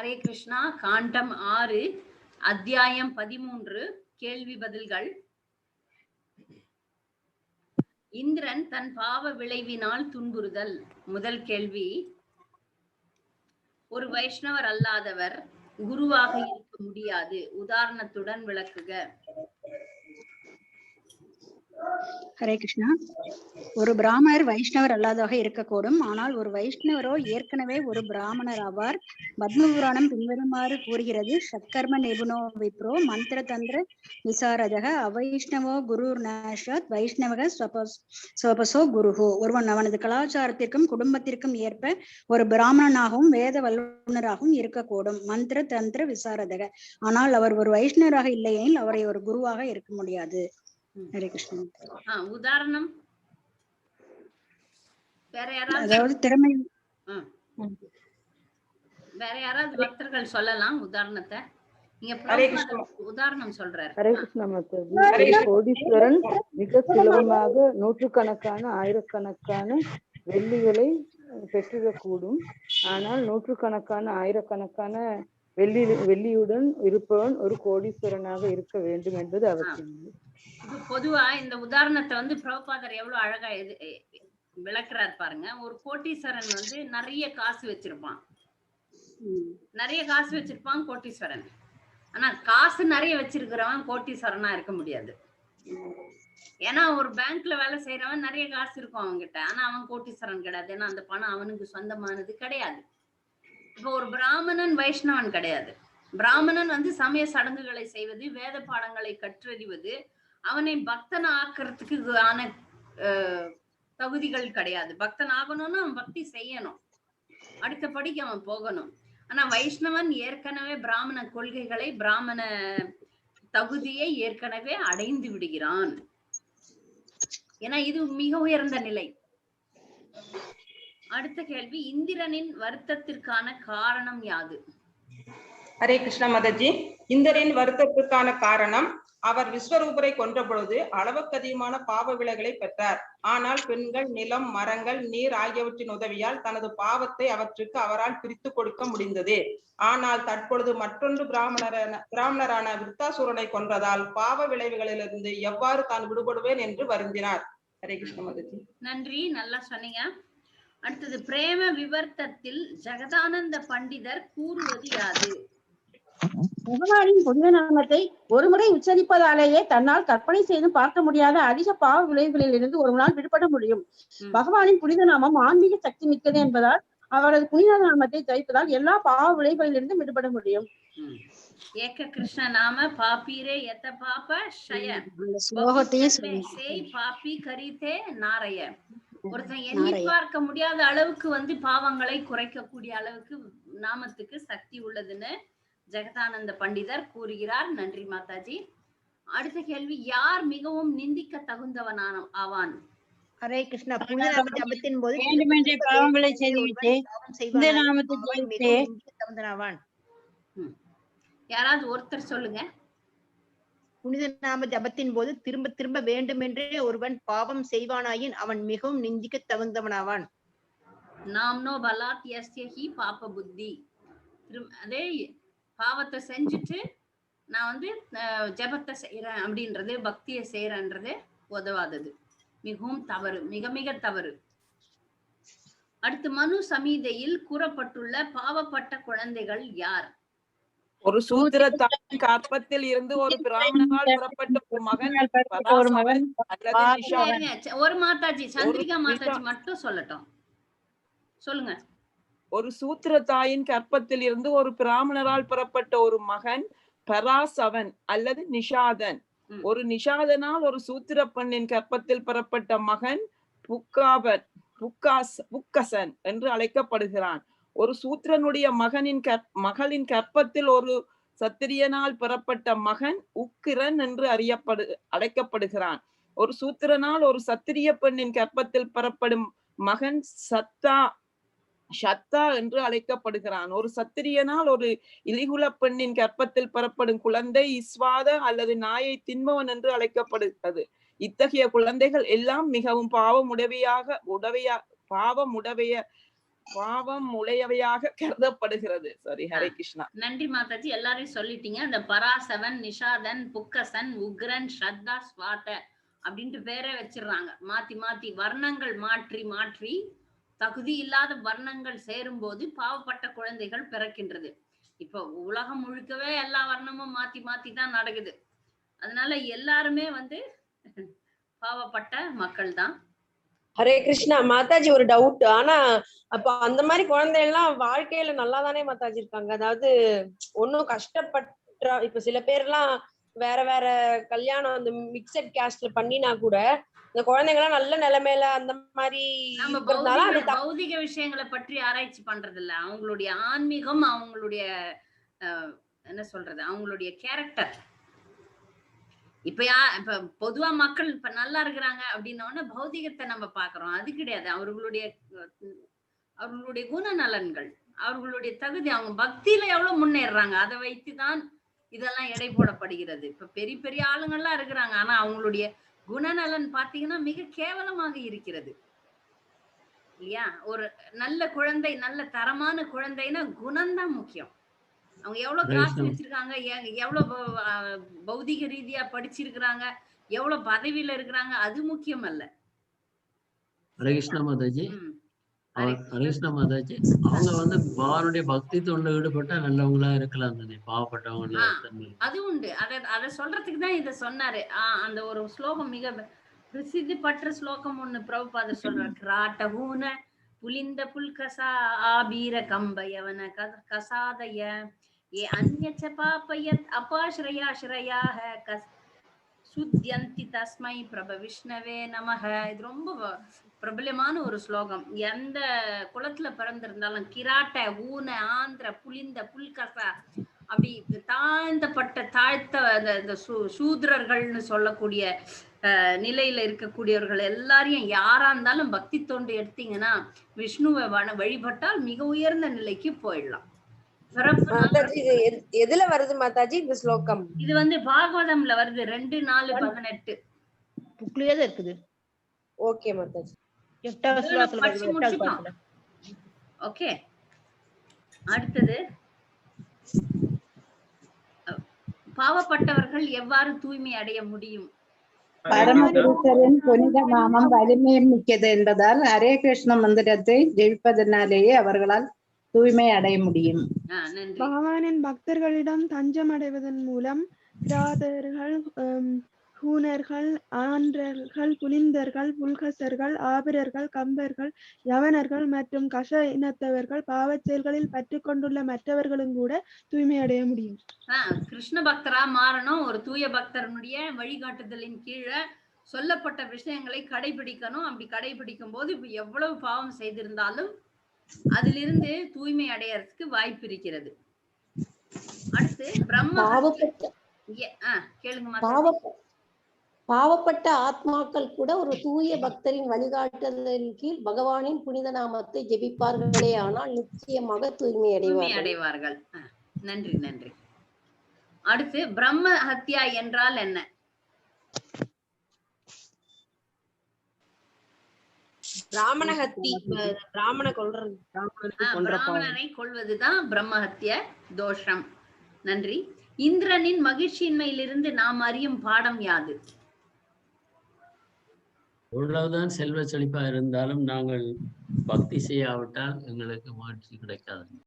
ஹரே கிருஷ்ணா காண்டம் ஆறு அத்தியாயம் பதிமூன்று கேள்வி பதில்கள். இந்திரன் தன் பாவ விளைவினால் துன்புறுதல். முதல் கேள்வி ஒரு வைஷ்ணவர் அல்லாதவர் குருவாக இருக்க முடியாது. உதாரணத்துடன் விளக்குக. ஹரே கிருஷ்ணா. ஒரு பிராமணர் வைஷ்ணவர் அல்லாதவராக இருக்கக்கூடும். ஆனால் ஒரு வைஷ்ணவரோ ஏற்கனவே ஒரு பிராமணர் ஆவார் பத்ம புராணம் பின்வருமாறு கூறுகிறது. சத்கர்ம நிபுணோ விப்ரோ மந்திர தந்திர விசாரதக அவைஷ்ணவோ குரு நாஷத் வைஷ்ணவக ஸ்வபஸ்- ஸ்வபசோ குருஹோ. ஒருவன் அவனது கலாச்சாரத்திற்கும் குடும்பத்திற்கும் ஏற்ப ஒரு பிராமணனாகவும் வேத வல்லுநராகவும் இருக்கக்கூடும். மந்திர தந்திர விசாரதக. ஆனால் அவர் ஒரு வைஷ்ணவராக இல்லையெனில் அவரை ஒரு குருவாக இருக்க முடியாது. ஹரே கிருஷ்ணா. ஆஹ் உதாரணம். வேற யாராவது அதாவது திறமை. வேற யாராவது பக்தர்கள் சொல்லலாம் உதாரணத்தை. நீங்க ஹரே பிரபுபாதர் உதாரணம் சொல்றாரு. ஹரே கிருஷ்ண மாதாஜி ஒரு கோடீஸ்வரன் மிக சுலபமாக நூற்றுக்கணக்கான ஆயிரக்கணக்கான வெள்ளிகளை பெற்றிடக்கூடும். ஆனால் நூற்றுக்கணக்கான ஆயிரக்கணக்கான வெள்ளி வெள்ளியுடன் இருப்பவன் ஒரு கோடீஸ்வரனாக இருக்க வேண்டும் என்பது அவசியம். பொதுவா இந்த உதாரணத்தை வந்து பிரபுபாதர் எவ்வளவு அழகா எ- விளக்குறாரு பாருங்க. ஒரு கோட்டீஸ்வரன் வந்து நிறைய காசு வச்சிருப்பான். நிறைய காசு வச்சிருப்பான் கோட்டீஸ்வரன். ஆனா காசு நிறைய வச்சிருக்கிறவன் கோட்டீஸ்வரனா இருக்க முடியாது. ஏன்னா ஒரு பேங்க்ல வேலை செய்யறவன் நிறைய காசு இருக்கும் அவன்கிட்ட. ஆனா அவன் கோட்டீஸ்வரன் கிடையாது. ஏன்னா அந்த பணம் அவனுக்கு சொந்தமானது கிடையாது. இப்போ ஒரு பிராமணன் வைஷ்ணவன் கிடையாது. பிராமணன் வந்து சமய சடங்குகளை செய்வது வேத பாடங்களை கற்றறிவது அவனை பக்தன் ஆக்குறதுக்கு ஆன தகுதிகள் கிடையாது. பக்தன் ஆகணும்னா அவன் பக்தி செய்யணும். அடுத்த படிக்கு அவன் போகணும். ஆனா வைஷ்ணவன் ஏற்கனவே பிராமண கொள்கைகளை பிராமண தகுதியை ஏற்கனவே அடைந்து விடுகிறான். ஏன்னா இது மிக உயர்ந்த நிலை. அடுத்த கேள்வி இந்திரனின் வருத்தத்திற்கான காரணம் யாது? ஹரே கிருஷ்ண மதஜி. இந்திரனின் வருத்தத்திற்கான காரணம் அவர் விஸ்வரூபரை கொன்ற பொழுது அளவுக்கு அதிகமான பாவ விளைகளை பெற்றார். ஆனால் பெண்கள் நிலம் மரங்கள் நீர் ஆகியவற்றின் உதவியால் தனது பாவத்தை அவற்றுக்கு அவரால் பிரித்து கொடுக்க முடிந்தது. ஆனால் தற்பொழுது மற்றொன்று பிராமணரான பிராமணரான விருத்தாசூரனை கொன்றதால் பாவ விளைவுகளிலிருந்து எவ்வாறு தான் விடுபடுவேன் என்று வருந்தினார். ஹரே கிருஷ்ண நன்றி நல்லா சொன்னீங்க. அடுத்தது பிரேம விவர்த்தத்தில் ஜெகதானந்த பண்டிதர் கூறுவது யாது? பகவானின் புனித நாமத்தை ஒருமுறை உச்சரிப்பதாலேயே தன்னால் கற்பனை செய்து பார்க்க முடியாத அதிக பாவ விளைவுகளில் இருந்து ஒருவனால் விடுபட முடியும். பகவானின் புனித நாமம் ஆன்மீக சக்தி மிக்கது என்பதால் அவரது புனித நாமத்தை ஜெயிப்பதால் எல்லா பாவ விளைவுகளிலிருந்து விடுபட முடியும். ஏக கிருஷ்ண நாம பாப்பீரே எத்த பாப்ப ஷய. சேய் பாப்பி கரித்தே நாரைய. ஒருத்தன் எண்ணி. பார்க்க முடியாத அளவுக்கு வந்து பாவங்களை குறைக்கக்கூடிய அளவுக்கு நாமத்துக்கு சக்தி உள்ளதுன்னு ஜெகதானந்த பண்டிதர் கூறுகிறார். நன்றி மாதாஜி. அடுத்த கேள்வி யார் மிகவும் நிந்திக்க தகுந்தவனான ஆவான்? ஹரே கிருஷ்ணா புனித நாம ஜபத்தின் போது வேண்டுமென்றே பாவங்களை செய்துவிட்டு பாவம் இந்த நாமத்தை ஜெயித்து தகுந்தவனாவான். யாராவது ஒருத்தர் சொல்லுங்க. புனித நாம ஜபத்தின் போது திரும்ப திரும்ப வேண்டுமென்றே ஒருவன் பாவம் செய்வானாயின் அவன் மிகவும் நிந்திக்க தகுந்தவனாவான் நாம்னோ பலாத் யஸ்ய ஹி பாப புத்தி. அதே பாவத்தை செஞ்சுட்டு நான் வந்து ஜெபத்தை செய்யறேன் அப்படின்றது பக்தியை செய்யறேன்றது உதவாதது. மிகவும் தவறு மிக மிக தவறு. அடுத்து மனு சமீதையில் கூறப்பட்டுள்ள பாவப்பட்ட குழந்தைகள் யார்? ஒரு சூத்திர தாயின் கற்பத்தில் இருந்து ஒரு பிராமணனால் புறப்பட்ட ஒரு மகன் ஒரு மகன் மாதாஜி சந்திரிகா மாதாஜி மட்டும் சொல்லட்டும். சொல்லுங்க. ஒரு சூத்திர தாயின் கற்பத்தில் இருந்து ஒரு பிராமணரால் புறப்பட்ட ஒரு மகன் பராசவன் அல்லது நிஷாதன். ஒரு நிஷாதனால் ஒரு சூத்திர பெண்ணின் கற்பத்தில் புறப்பட்ட மகன் புக்காபன் புக்காஸ் புக்கசன் என்று அழைக்கப்படுகிறான். ஒரு சூத்திரனுடைய மகனின் கற் மகளின் கற்பத்தில் ஒரு சத்திரியனால் பெறப்பட்ட மகன் உக்கிரன் என்று அறியப்படு அழைக்கப்படுகிறான். ஒரு சூத்திரனால் ஒரு சத்திரிய பெண்ணின் கற்பத்தில் பெறப்படும் மகன் சத்தா ஷத்தா என்று அழைக்கப்படுகிறான். ஒரு சத்திரியனால் ஒரு இலிகுல பெண்ணின் கற்பத்தில் பெறப்படும் குழந்தை இஸ்வாத அல்லது நாயை தின்பவன் என்று அழைக்கப்படுகிறது இத்தகைய குழந்தைகள் எல்லாம் மிகவும் பாவமுடவையாக உடவையா பாவமுடவைய பாவம் உடையவையாக கருதப்படுகிறது சாரி ஹரே கிருஷ்ணா நன்றி மாதாஜி. எல்லாரையும் சொல்லிட்டீங்க. அந்த பராசவன் நிஷாதன் புக்கசன் உக்ரன் ஸ்ரத்தா ஸ்வாத அப்படின்ட்டு பேரே வச்சிடுறாங்க. மாத்தி மாத்தி வர்ணங்கள் மாற்றி மாற்றி தகுதி இல்லாத வர்ணங்கள் சேரும் போது பாவப்பட்ட குழந்தைகள் பிறக்கின்றது. இப்போ உலகம் முழுக்கவே எல்லா வர்ணமும் மாத்தி மாத்தி தான் நடக்குது. அதனால எல்லாருமே வந்து பாவப்பட்ட மக்கள் தான் ஹரே கிருஷ்ணா மாதாஜி ஒரு டவுட் ஆனா அப்ப அந்த மாதிரி குழந்தை எல்லாம் வாழ்க்கையில நல்லா தானே மாதாஜி இருக்காங்க? அதாவது ஒன்னும் கஷ்டப்பட்ட இப்ப சில பேர் எல்லாம் வேற வேற கல்யாணம் அந்த மிக்சட் கேஸ்ட்ல பண்ணினா கூட இந்த குழந்தைங்க எல்லாம் நல்ல நிலைமையில அந்த மாதிரி பௌதிக விஷயங்களை பற்றி ஆராய்ச்சி பண்றது இல்ல அவங்களுடைய ஆன்மீகம் அவங்களுடைய என்ன சொல்றது? அவங்களுடைய கேரக்டர் இப்ப யா இப்ப பொதுவா மக்கள் இப்ப நல்லா இருக்கிறாங்க அப்படின்னோடனே பௌதிகத்தை நம்ம பாக்குறோம் அது கிடையாது. அவர்களுடைய அவர்களுடைய குணநலன்கள் அவர்களுடைய தகுதி அவங்க பக்தியில எவ்வளவு முன்னேறுறாங்க? அதை வைத்துதான் இதெல்லாம் எடை போடப்படுகிறது. இப்ப பெரிய பெரிய ஆளுங்கள்லாம் இருக்கிறாங்க. ஆனா அவங்களுடைய குணநலன் பாத்தீங்கன்னா மிக கேவலமாக இருக்கிறது. இல்லையா? ஒரு நல்ல குழந்தை நல்ல தரமான குழந்தைன்னா குணம்தான் முக்கியம். அவங்க எவ்வளவு காசு. வச்சிருக்காங்க எவ்வளவு பௌதிக ரீதியா படிச்சிருக்கிறாங்க எவ்வளவு பதவியில இருக்கிறாங்க அது முக்கியம் அல்ல. ஹரே கிருஷ்ணா மாதாஜி. ம். அவர் ஹரே கிருஷ்ணா மாதாஜி அவங்க வந்து பகவானுடைய பக்தி தொண்டு ஈடுபட்டா நல்லவங்களா இருக்கலாம் தானே பாவப்பட்டவங்க ஆ. அது உண்டு அத அத சொல்றதுக்கு தான் இத சொன்னாரு ஆஹ் அந்த ஒரு ஸ்லோகம் மிக பிரசித்தி பெற்ற ஸ்லோகம் ஒண்ணு பிரபுபாதர் சொல்றார் கிராட்டகூன புலிந்த புல்கசா ஆபீர கம்பயவன கசாதய ஏ அந்யச்ச பாப்பயத் அபாஸ்ரயாஸ்ரயாக கஸ் சுத்யந்தி தஸ்மை பிரப விஷ்ணவே நமக. இது ரொம்ப பிரபலமான ஒரு ஸ்லோகம். எந்த குளத்துல பிறந்திருந்தாலும் கிராட்ட ஊன ஆந்திர புலிந்த புல்கசா அப்படி தாழ்ந்தப்பட்ட தாழ்த்த அந்த இந்த சூ- சூத்ரர்கள்னு சொல்லக்கூடிய நிலையில இருக்கக்கூடியவர்கள் எல்லாரையும் யாரா இருந்தாலும் பக்தி தொண்டு எடுத்தீங்கன்னா விஷ்ணுவை வழிபட்டால் மிக உயர்ந்த நிலைக்கு போயிடலாம். மாதாஜி எதுல வருது மாதாஜி இந்த ஸ்லோகம்? இது வந்து பாகவதம்ல வருது ரெண்டு நாலு பதினெட்டு. புக்லயே தான் இருக்குது. ஓகே மாதாஜி. எட்டாவது ஸ்லோகத்துல. ஓகே. அடுத்தது. பாவப்பட்டவர்கள் எவ்வாறு தூய்மை அடைய முடியும்? பரமபுருஷரின் புனித நாமம் வலிமை மிக்கது என்பதால் ஹரே கிருஷ்ண மந்திரத்தை ஜெயிப்பதனாலேயே அவர்களால் தூய்மை அடைய முடியும். பகவானின் பக்தர்களிடம் தஞ்சம் அடைவதன் மூலம் கிராதர்கள் ஹூனர்கள் ஆன்றர்கள் புலிந்தர்கள் புல்கசர்கள் ஆபிரர்கள் கம்பர்கள் யவனர்கள் மற்றும் கஷ இனத்தவர்கள் பாவச் செயல்களில் பற்று கொண்டுள்ள மற்றவர்களும் கூட தூய்மை அடைய முடியும். ஆஹ் கிருஷ்ண பக்தரா மாறணும். ஒரு தூய பக்தரனுடைய வழிகாட்டுதலின் கீழே சொல்லப்பட்ட விஷயங்களை கடைபிடிக்கணும். அப்படி கடைபிடிக்கும் போது இப்ப எவ்வளவு பாவம் செய்திருந்தாலும் அதிலிருந்து தூய்மை அடையறதுக்கு வாய்ப்பு இருக்கிறது. அடுத்து பிரம்ம கேளுங்க பாவப்பட்ட ஆத்மாக்கள் கூட ஒரு தூய பக்தரின் வழிகாட்டுதலின் கீழ் பகவானின் புனித நாமத்தை ஜெபிப்பார்களே ஆனால் நிச்சயமாக தூய்மை அடைவார்கள். அடைவார்கள் நன்றி நன்றி. அடுத்து பிரம்ம ஹத்யா என்றால் என்ன? பிராமண ஹத்தி அஹ் பிராமண கொல்றது ஆஹ் பிராமணனை கொள்வதுதான் பிரம்மஹத்திய தோஷம். நன்றி. இந்திரனின் மகிழ்ச்சியின்மையிலிருந்து நாம் அறியும் பாடம் யாது? எவ்வளவுதான் செல்வ செழிப்பா இருந்தாலும் நாங்கள் பக்தி செய்யாவிட்டால் எங்களுக்கு மகிழ்ச்சி கிடைக்காது.